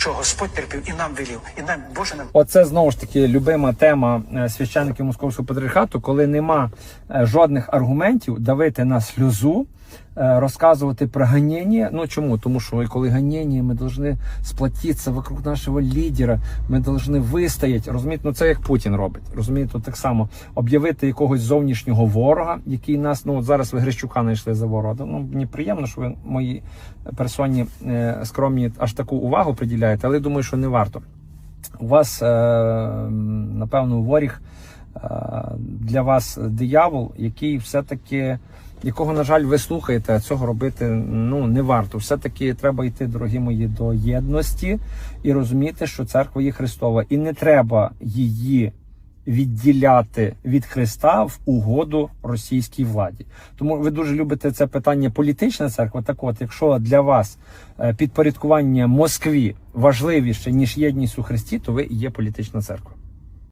що Господь терпів і нам велів, і нам Боже нам Оце знову ж таки любима тема е, священників московського патріархату, коли нема е, жодних аргументів давити на сльозу, розказувати про ганіння. Ну чому? Тому що коли ганіння, ми повинні сплотитися вокруг нашого лідера, ми повинні вистояти. Розумієте, ну це як Путін робить. Розумієте, так само об'явити якогось зовнішнього ворога, який нас ну от зараз ви Грищука знайшли за ворога. Ну мені приємно, що ви моїй персоні е, скромні аж таку увагу приділяєте, але думаю, що не варто. У вас, е, напевно, воріг е, для вас диявол, який все-таки, якого, на жаль, ви слухаєте, цього робити ну, не варто. Все-таки треба йти, дорогі мої, до єдності і розуміти, що церква є Христова, і не треба її. Відділяти від Христа в угоду російській владі, тому ви дуже любите це питання політична церква. Так, от, якщо для вас е, підпорядкування Москві важливіше ніж єдність у Христі, то ви є політична церква.